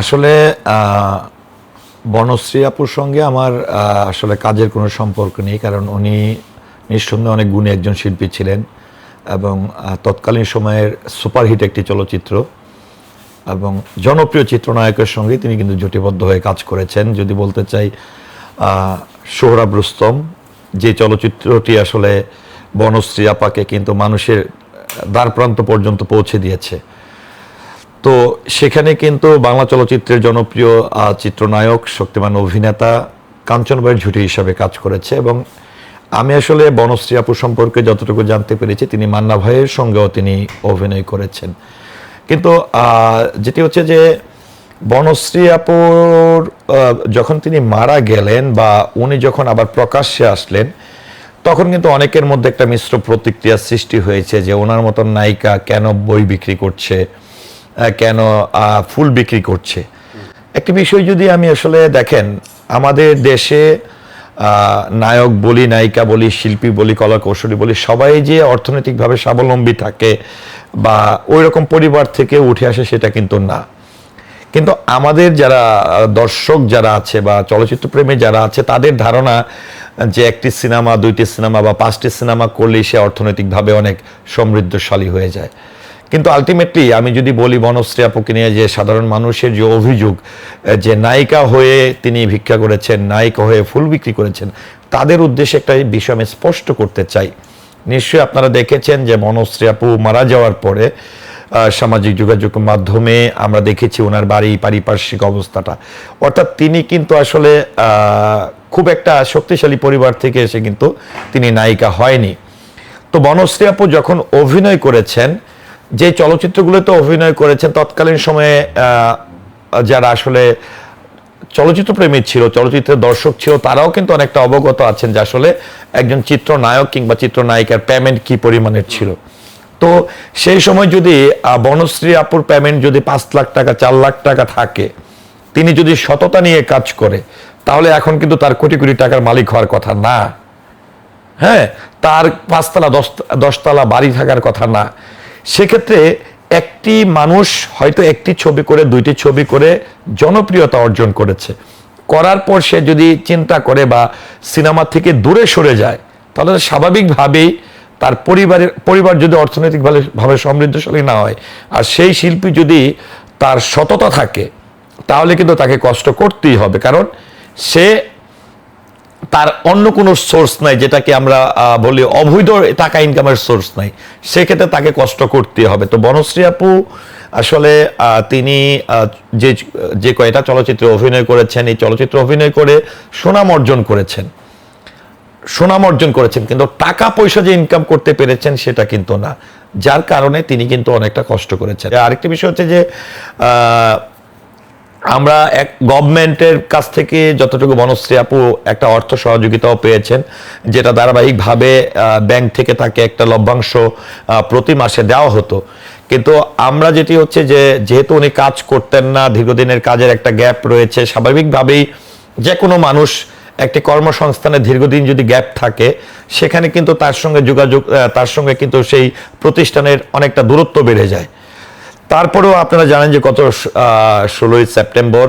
আসলে বনশ্রী আপুর সঙ্গে আমার আসলে কাজের কোনো সম্পর্ক নেই, কারণ উনি নিঃসন্দেহে অনেক গুণী একজন শিল্পী ছিলেন এবং তৎকালীন সময়ের সুপারহিট একটি চলচ্চিত্র এবং জনপ্রিয় চিত্রনায়কের সঙ্গে তিনি কিন্তু জোটবদ্ধ হয়ে কাজ করেছেন। যদি বলতে চাই সোহরাব রুস্তম, যে চলচ্চিত্রটি আসলে বনশ্রী আপাকে কিন্তু মানুষের দ্বার প্রান্ত পর্যন্ত পৌঁছে দিয়েছে। তো সেখানে কিন্তু বাংলা চলচ্চিত্রের জনপ্রিয় চিত্রনায়ক, শক্তিমান অভিনেতা কাঞ্চনবাইয়ের ঝুটি হিসাবে কাজ করেছে এবং আমি আসলে বনশ্রী আপু সম্পর্কে যতটুকু জানতে পেরেছি, তিনি মান্না ভাইয়ের সঙ্গেও তিনি অভিনয় করেছেন। কিন্তু যেটি হচ্ছে যে বনশ্রী আপুর যখন তিনি মারা গেলেন বা উনি যখন আবার প্রকাশ্যে আসলেন, তখন কিন্তু অনেকের মধ্যে একটা মিশ্র প্রতিক্রিয়া সৃষ্টি হয়েছে যে ওনার মতন নায়িকা কেন বই বিক্রি করছে? কেন ফুল বিক্রি করছে। একটি বিষয় যদি আমি আসলে দেখেন, আমাদের দেশে নায়ক বলি, নায়িকা বলি, শিল্পী বলি কলা কৌশলী বলি, সবাই যে অর্থনৈতিকভাবে স্বাবলম্বী থাকে বা ওই রকম পরিবার থেকে উঠে আসে সেটা কিন্তু না। কিন্তু আমাদের যারা দর্শক যারা আছে বা চলচ্চিত্র প্রেমী যারা আছে, তাদের ধারণা যে একটি সিনেমা, দুইটি সিনেমা বা পাঁচটি সিনেমা করলেই সে অর্থনৈতিকভাবে অনেক সমৃদ্ধশালী হয়ে যায়। কিন্তু আলটিমেটলি আমি যদি বলি বনশ্রী আপুকে নিয়ে যে সাধারণ মানুষের যে অভিযোগ যে নায়িকা হয়ে তিনি ভিক্ষা করেছেন, নায়িকা হয়ে ফুল বিক্রি করেছেন, তাদের উদ্দেশ্যে একটা বিষয় আমি স্পষ্ট করতে চাই। নিশ্চয়ই আপনারা দেখেছেন যে বনশ্রী আপু মারা যাওয়ার পরে সামাজিক যোগাযোগ মাধ্যমে আমরা দেখেছি ওনার বাড়ি, পারিপার্শ্বিক অবস্থাটা। অর্থাৎ তিনি কিন্তু আসলে খুব একটা শক্তিশালী পরিবার থেকে এসে কিন্তু তিনি নায়িকা হয়নি। তো বনশ্রী আপু যখন অভিনয় করেছেন যে চলচ্চিত্রগুলোতে অভিনয় করেছেন তৎকালীন সময়ে যারা আসলে চলচ্চিত্র প্রেমী ছিল, চলচ্চিত্রের দর্শক ছিল, তারাও কিন্তু অনেকটা অবগত আছেন যে আসলে একজন চিত্রনায়ক কিংবা চিত্রনায়িকার পেমেন্ট কি পরিমাণের ছিল। তো সেই সময় যদি বনশ্রী আপুর পেমেন্ট যদি পাঁচ লাখ টাকা, চার লাখ টাকা থাকে, তিনি যদি সততা নিয়ে কাজ করে, তাহলে এখন কিন্তু তার কোটি কোটি টাকার মালিক হওয়ার কথা না। হ্যাঁ তার পাঁচতলা দশ দশতলা বাড়ি থাকার কথা না। সেক্ষেত্রে একটি মানুষ হয়তো একটি ছবি করে, দুইটি ছবি করে জনপ্রিয়তা অর্জন করেছে। করার পর সে যদি চিন্তা করে বা সিনেমা থেকে দূরে সরে যায়, তাহলে স্বাভাবিকভাবেই তার পরিবারের, পরিবার যদি অর্থনৈতিকভাবে, ভাবে সমৃদ্ধশালী না হয়, আর সেই শিল্পী যদি তার সততা থাকে, তাহলে কিন্তু তাকে কষ্ট করতেই হবে। কারণ সে তার অন্য কোনো সোর্স নাই, যেটাকে আমরা বলি অবৈধ টাকা ইনকামের সোর্স নাই। সেক্ষেত্রে তাকে কষ্ট করতে হবে। তো বনশ্রী আপু, আসলে তিনি যে যে কয়টা চলচ্চিত্রে অভিনয় করেছেন, এই চলচ্চিত্র অভিনয় করে সুনাম অর্জন করেছেন। সুনাম অর্জন করেছেন, কিন্তু টাকা পয়সা যে ইনকাম করতে পেরেছেন, সেটা কিন্তু না। যার কারণে তিনি কিন্তু অনেকটা কষ্ট করেছেন। আরেকটি বিষয় হচ্ছে যে আমরা এক গভর্নমেন্টের কাছ থেকে যতটুকু বনশ্রী আপু একটা অর্থ সহযোগিতাও পেয়েছেন, যেটা ধারাবাহিকভাবে ব্যাংক থেকে তাকে একটা লভ্যাংশ প্রতি মাসে দেওয়া হতো। কিন্তু আমরা যেটি হচ্ছে যে, যেহেতু উনি কাজ করতেন না, দীর্ঘদিনের কাজের একটা গ্যাপ রয়েছে, স্বাভাবিকভাবেই যে কোনো মানুষ একটি কর্মসংস্থানে দীর্ঘদিন যদি গ্যাপ থাকে, সেখানে কিন্তু তার সঙ্গে যোগাযোগ তার সঙ্গে কিন্তু সেই প্রতিষ্ঠানের অনেকটা দূরত্ব বেড়ে যায়। তারপরেও আপনারা জানেন যে গত ষোলোই সেপ্টেম্বর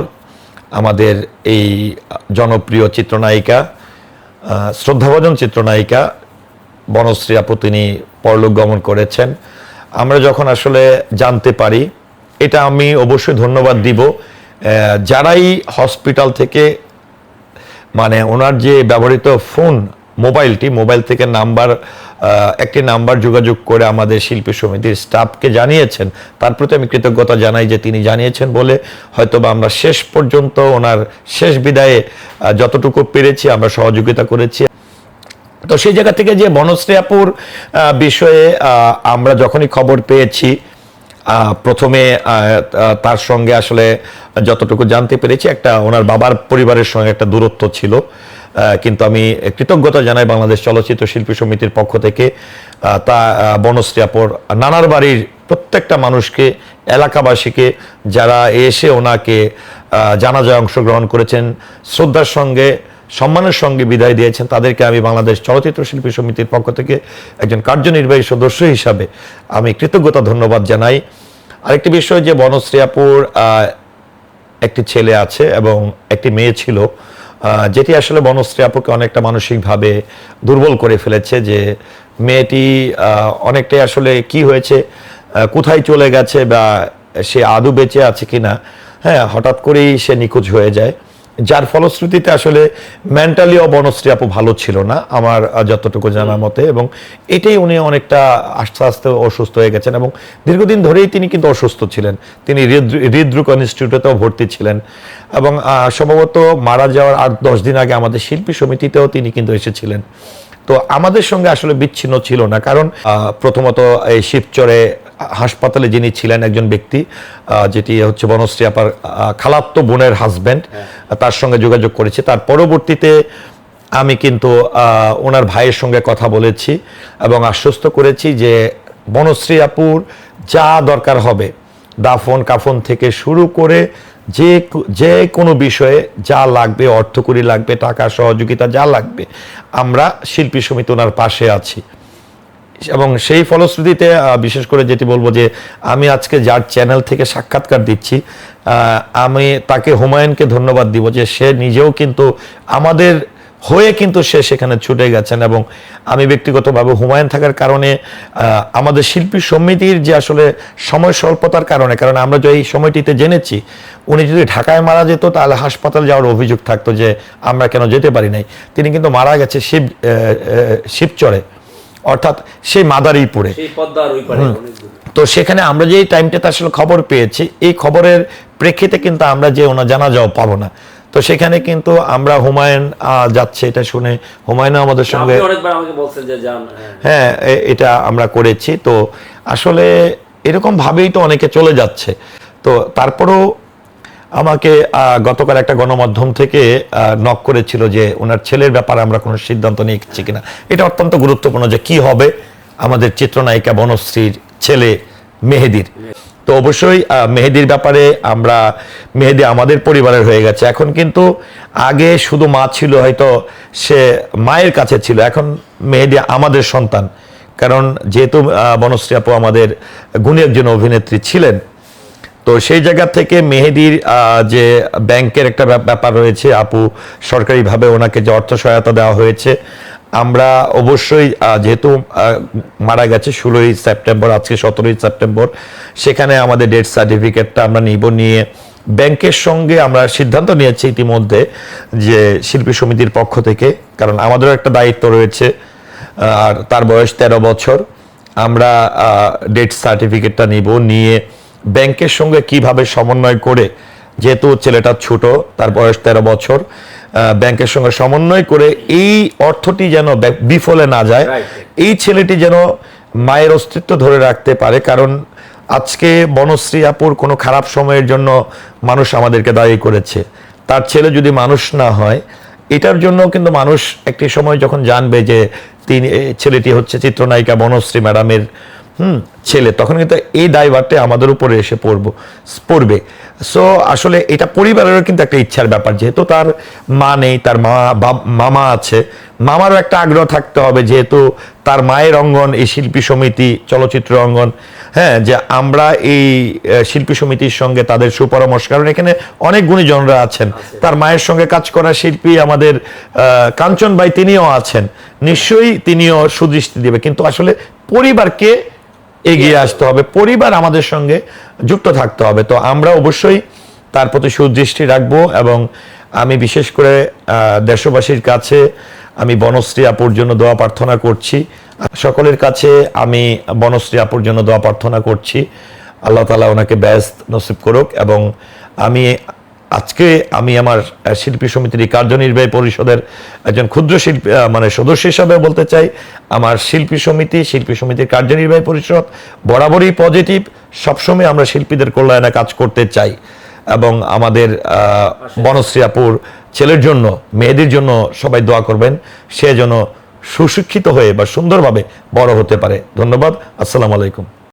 আমাদের এই জনপ্রিয় চিত্রনায়িকা শ্রদ্ধাভাজন চিত্রনায়িকা বনশ্রী আপু তিনি পরলোক গমন করেছেন। আমরা যখন আসলে জানতে পারি, এটা আমি অবশ্যই ধন্যবাদ দিব। যারাই হসপিটাল থেকে মানে ওনার যে ব্যবহৃত ফোন, মোবাইলটি, মোবাইল থেকে নাম্বার একটি নাম্বার যোগাযোগ করে আমাদের শিল্পী সমিতির স্টাফকে জানিয়েছেন। তার প্রতি আমি কৃতজ্ঞতা জানাই যে তিনি জানিয়েছেন বলে হয়তোবা আমরা শেষ পর্যন্ত ওনার শেষ বিদায়ে যতটুকু পেরেছি আমরা সহযোগিতা করেছি। তো সেই জায়গা থেকে যে মনশ্রেয়াপুর আহ, বিষয়ে আমরা যখনই খবর পেয়েছি প্রথমে তার সঙ্গে আসলে যতটুকু জানতে পেরেছি, একটা ওনার বাবার পরিবারের সঙ্গে একটা দূরত্ব ছিল। কিন্তু আমি কৃতজ্ঞতা জানাই বাংলাদেশ চলচ্চিত্র শিল্পী সমিতির পক্ষ থেকে। তা বনশ্রী আপুর নানার বাড়ির প্রত্যেকটা মানুষকে, এলাকাবাসীকে, যারা এসে ওনাকে জানাজায় অংশগ্রহণ করেছেন, শ্রদ্ধার সঙ্গে সম্মানের সঙ্গে বিদায় দিয়েছেন। তাদেরকে আমি বাংলাদেশ চলচ্চিত্র শিল্পী সমিতির পক্ষ থেকে একজন কার্যনির্বাহী সদস্য হিসাবে আমি কৃতজ্ঞতা ধন্যবাদ জানাই। আরেকটি বিষয় যে বনশ্রী আপুর আহ, একটি ছেলে আছে এবং একটি মেয়ে ছিল যেটি আসলে বনশ্রী আপুকে অনেকটা মানসিকভাবে দুর্বল করে ফেলেছে যে মেয়েটি অনেকটাই আসলে কি হয়েছে কোথায় চলে গেছে বা সে আদৌ বেঁচে আছে কিনা। হ্যাঁ হঠাৎ করেই সে নিখোঁজ হয়ে যায়। যার ফলশ্রুতিতে আসলে মেন্টালি বনশ্রী আপু ভালো ছিল না, আমার যতটুকু জানার মতে, এবং এটাই উনি অনেকটা আস্তে আস্তে অসুস্থ হয়ে গেছেন এবং দীর্ঘদিন ধরেই তিনি কিন্তু অসুস্থ ছিলেন। তিনি হৃদরুক ইনস্টিটিউটেতেও ভর্তি ছিলেন এবং সম্ভবত মারা যাওয়ার আট, দশ দিন আগে আমাদের শিল্পী সমিতিতেও তিনি কিন্তু এসেছিলেন। তো আমাদের সঙ্গে আসলে বিচ্ছিন্ন ছিল না। কারণ প্রথমত এই শিবচরে হাসপাতালে যিনি ছিলেন একজন ব্যক্তি যেটি হচ্ছে বনশ্রী আপার আহ, খালাত্ত বোনের হাজব্যান্ড তার সঙ্গে যোগাযোগ করেছে। তার পরবর্তীতে আমি কিন্তু ওনার ভাইয়ের সঙ্গে কথা বলেছি এবং আশ্বস্ত করেছি যে বনশ্রী আপুর যা দরকার হবে দাফন কাফন থেকে শুরু করে যে যে কোনো বিষয়ে যা লাগবে অর্থকরী লাগবে, টাকা সহযোগিতা যা লাগবে, আমরা শিল্পী সমিতি ওনার পাশে আছি। এবং সেই ফলশ্রুতিতে বিশেষ করে যেটি বলব যে, আমি আজকে যার চ্যানেল থেকে সাক্ষাৎকার দিচ্ছি আমি তাকে হুমায়ুনকে ধন্যবাদ দিব যে সে নিজেও কিন্তু আমাদের হয়ে কিন্তু সে সেখানে ছুটে গেছেন এবং আমি ব্যক্তিগতভাবে হুমায়ুন থাকার কারণে আমাদের শিল্পী সমিতির যে আসলে সময় স্বল্পতার কারণে কারণ আমরা যে এই সময়টিতে জেনেছি উনি যদি ঢাকায় মারা যেত তাহলে হাসপাতাল যাওয়ার অভিযোগ থাকতো যে আমরা কেন যেতে পারি নাই। তিনি কিন্তু মারা গেছে শিব শিবচরে অর্থাৎ সেই মাদারীপুরে। তো সেখানে আমরা যে টাইমটাতে আসলে খবর পেয়েছি এই খবরের প্রেক্ষিতে কিন্তু আমরা যে ওনার জানা যাও পাবো না। তো সেখানে কিন্তু আমরা হুমায়ুন যাচ্ছে এটা শুনে হুমায়ুন আমাদের সঙ্গে হ্যাঁ। হ্যাঁ এটা আমরা করেছি। তো আসলে এরকম ভাবেই তো অনেকে চলে যাচ্ছে। তো তারপরেও আমাকে আহ, গতকাল একটা গণমাধ্যম থেকে নক করেছিল যে ওনার ছেলের ব্যাপারে আমরা কোনো সিদ্ধান্ত নিয়েছি কিনা। এটা অত্যন্ত গুরুত্বপূর্ণ যে কি হবে। আমাদের চিত্রনায়িকা বনশ্রীর ছেলে মেহেদির। তো অবশ্যই মেহেদির ব্যাপারে আমরা, মেহেদি আমাদের পরিবারের হয়ে গেছে। এখন কিন্তু আগে শুধু মা ছিল, হয়তো সে মায়ের কাছে ছিল। এখন মেহেদি আমাদের সন্তান। কারণ যেহেতু বনশ্রী আপু আমাদের গুণী একজন অভিনেত্রী ছিলেন, তো সেই জায়গা থেকে মেহেদির যে ব্যাংকের একটা ব্যাপার রয়েছে, আপু সরকারিভাবে ওনাকে যে অর্থ সহায়তা দেওয়া হয়েছে আমরা অবশ্যই যেহেতু মারা গেছে ষোলোই সেপ্টেম্বর আজকে সতেরোই সেপ্টেম্বর সেখানে আমাদের ডেথ সার্টিফিকেটটা আমরা নিব। নিয়ে ব্যাংকের সঙ্গে আমরা সিদ্ধান্ত নিয়েছি ইতিমধ্যে যে শিল্পী সমিতির পক্ষ থেকে কারণ আমাদেরও একটা দায়িত্ব রয়েছে আর তার বয়স তেরো বছর। আমরা ডেথ সার্টিফিকেটটা নিব। নিয়ে ব্যাংকের সঙ্গে কীভাবে সমন্বয় করে যেহেতু ছেলেটা ছোট তার বয়স তেরো বছর আহ, ব্যাংকের সঙ্গে সমন্বয় করে এই অর্থটি যেন বিফলে না যায় এই ছেলেটি যেন মায়ের অস্তিত্ব ধরে রাখতে পারে কারণ আজকে বনশ্রী আপুর কোনো খারাপ সময়ের জন্য মানুষ আমাদেরকে দায়ী করেছে। তার ছেলে যদি মানুষ না হয় এটার জন্য কিন্তু মানুষ একটি সময় যখন জানবে যে তিনি ছেলেটি হচ্ছে চিত্রনায়িকা বনশ্রী ম্যাডামের হুম ছেলে তখন কিন্তু এই দায়ভারটা আমাদের উপরে এসে পড়ব পড়বে। সো আসলে এটা পরিবারেরও কিন্তু একটা ইচ্ছার ব্যাপার যেহেতু তার মা নেই তার মা মামা আছে মামারও একটা আগ্রহ থাকতে হবে যেহেতু তার মায়ের অঙ্গন এই শিল্পী সমিতি চলচ্চিত্র অঙ্গন হ্যাঁ যে আমরা এই শিল্পী সমিতির সঙ্গে তাদের সুপরামর্শ কারণ এখানে অনেক গুণীজনরা আছেন। তার মায়ের সঙ্গে কাজ করা শিল্পী আমাদের কাঞ্চন ভাই তিনিও আছেন। নিশ্চয়ই তিনিও সুদৃষ্টি দেবে কিন্তু আসলে পরিবারকে এগিয়ে আসতে হবে, পরিবার আমাদের সঙ্গে যুক্ত থাকতে হবে। তো আমরা অবশ্যই তার প্রতি সুদৃষ্টি রাখব এবং আমি বিশেষ করে দেশবাসীর কাছে আমি বনশ্রী আপুর জন্য দোয়া প্রার্থনা করছি। সকলের কাছে আমি বনশ্রী আপুর জন্য দোয়া প্রার্থনা করছি। আল্লাহ তালা ওনাকে ব্যস্ত নসিব করুক এবং আমি আজকে আমি আমার শিল্পী সমিতির কার্যনির্বাহী পরিষদের একজন ক্ষুদ্র শিল্পী মানে সদস্য হিসাবে বলতে চাই আমার শিল্পী সমিতি শিল্পী সমিতির কার্যনির্বাহী পরিষদ বরাবরই পজিটিভ সবসময় আমরা শিল্পীদের কল্যাণে কাজ করতে চাই। এবং আমাদের আহ, বনশ্রী ছেলের জন্য মেয়েদের জন্য সবাই দোয়া করবেন সে যেন সুশিক্ষিত হয়ে বা সুন্দরভাবে বড় হতে পারে। ধন্যবাদ আসসালামু আলাইকুম।